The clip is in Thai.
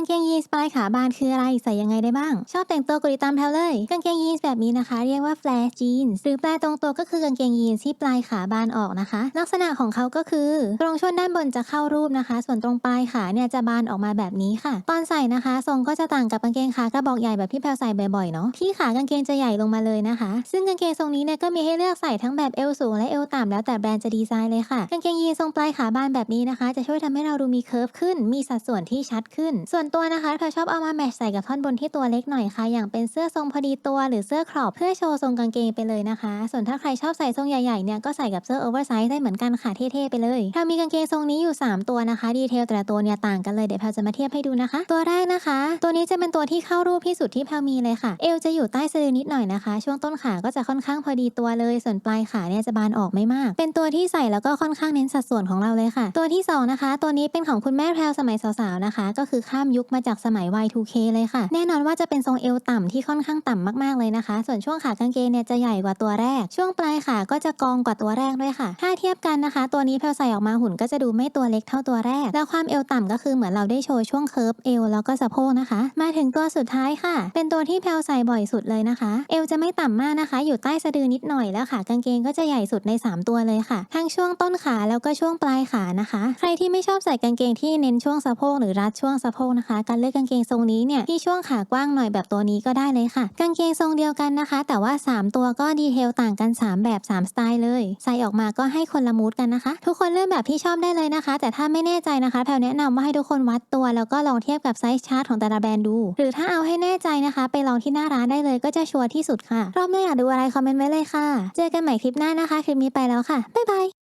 างเกงยี นส์ปลายขาบานคืออะไรใส่ยังไงได้บ้าง ชอบแต่งตัวกดติตามแพลเลย กางเกงยีนส์แบบนี้นะคะ เรียกว่าแฟลร์จีนส์หรือแปลตรงตัวก็คือกางเกงยีนส์ที่ปลายขาบานออกนะคะ ลักษณะของเขาก็คือตรงช่วงด้านบนจะเข้ารูปนะคะ ส่วนตรงปลายขาเนี่ยจะบานออกมาแบบนี้ค่ะ ตอนใส่นะคะทรงก็จะต่างกับกางเกงขากระบอกใหญ่แบบที่แพลใส่บ่อยๆเนาะที่ขากางเกงจะใหญ่ลงมาเลยนะคะ ซึ่งกางเกงทรงนี้เนี่ยก็มีให้เลือกใส่ทั้งแบบเอวสูงและเอวต่ำแล้วแต่แบรนด์จะดีไซน์เลยค่ะกางเกงยีนทรงปลายขาบานแบบนี้นะคะ จะช่วยทำให้เราดูมีเคิร์ฟขึ้น มีสัดส่วนที่ชัดขึ้น ส่วนตัวนะคะแพลชอบเอามาแมทช์ใส่กับท่อนบนที่ตัวเล็กหน่อยค่ะ อย่างเป็นเสื้อทรงพอดีตัวหรือเสื้อครอปเพื่อโชว์ทรงกางเกงไปเลยนะคะ ส่วนถ้าใครชอบใส่ทรงใหญ่ๆเนี่ยก็ใส่กับเสื้อโอเวอร์ไซส์ได้เหมือนกันค่ะเท่ๆไปเลยเรามีกางเกงทรงนี้อยู่ 3 ตัวนะคะ ดีเทลแต่ละตัวเนี่ยต่างกันเลยเดี๋ยวแพลจะมาเทียบให้ดูนะคะ ตัวแรกนะคะ ตัวนี้จะเป็นตัวที่เข้ารูปที่สุดที่แพลมีเลยค่ะ เอวจะอยู่ใต้สะดือนิดหน่อยนะคะ ช่วงต้นขาก็จะค่อนข้างพอดีตัวเลย ส่วนปลายขาเนี่ยจะบานออกไม่มาก เป็นตัวที่ใส่แล้วก็ค่อนข้างเน้นสัดส่วนของเราเลยค่ะ ตัวที่สองนะคะตัวนี้เป็นของคุณแม่แพรวสมัยสาวๆนะคะ ก็คือข้ามยุคมาจากสมัย Y2K เลยค่ะ แน่นอนว่าจะเป็นทรงเอวต่ำที่ค่อนข้างต่ำมากๆเลยนะคะ ส่วนช่วงขากางเกงเนี่ยจะใหญ่กว่าตัวแรก ช่วงปลายขาก็จะกองกว่าตัวแรกด้วยค่ะ ถ้าเทียบกันนะคะ ตัวนี้แพรวใส่ออกมาหุ่นก็จะดูไม่ตัวเล็กเท่าตัวแรก แล้วความเอวต่ำก็คือเหมือนเราได้โชว์ช่วงเคิร์ฟเอวแล้วก็สะโพกนะคะ มาถึงตัวสุดท้ายค่ะ เป็นตัวที่แพรวใส่บ่อยสุดเลยนะคะ เอวจะไม่ต่ำมากนะคะ อยู่ใต้สะดือนิดหน่อยแล้วขากางเกงก็จะใหญ่สุดใน 3 ตัวเลยค่ะ ทั้งช่วงต้นขาแล้วก็ช่วงปลายขานะคะ ใครที่ไม่ชอบใส่กางเกงที่เน้นช่วงสะโพกหรือรัดช่วงสะโพกนะคะการเลือกกางเกงทรงนี้เนี่ยที่ช่วงขากว้างหน่อยแบบตัวนี้ก็ได้เลยค่ะ กางเกงทรงเดียวกันนะคะ แต่ว่า 3 ตัวก็ดีเทลต่างกัน 3 แบบ 3 สไตล์เลย ใส่ออกมาก็ให้คนละมูดกันนะคะ ทุกคนเลือกแบบที่ชอบได้เลยนะคะ แต่ถ้าไม่แน่ใจนะคะแพลแนะนำว่าให้ทุกคนวัดตัว แล้วก็ลองเทียบกับไซส์ชาร์ตของแต่ละแบรนด์ดู หรือถ้าเอาให้แน่ใจนะคะ ไปลองที่หน้าร้านได้เลยก็จะชัวร์ที่สุดค่ะรอบหน้าอยากดูอะไรคอมเมนต์ไว้เลยค่ะ เจอกันใหม่คลิปหน้านะคะ คลิปนี้ไปแล้วค่ะบ๊ายบาย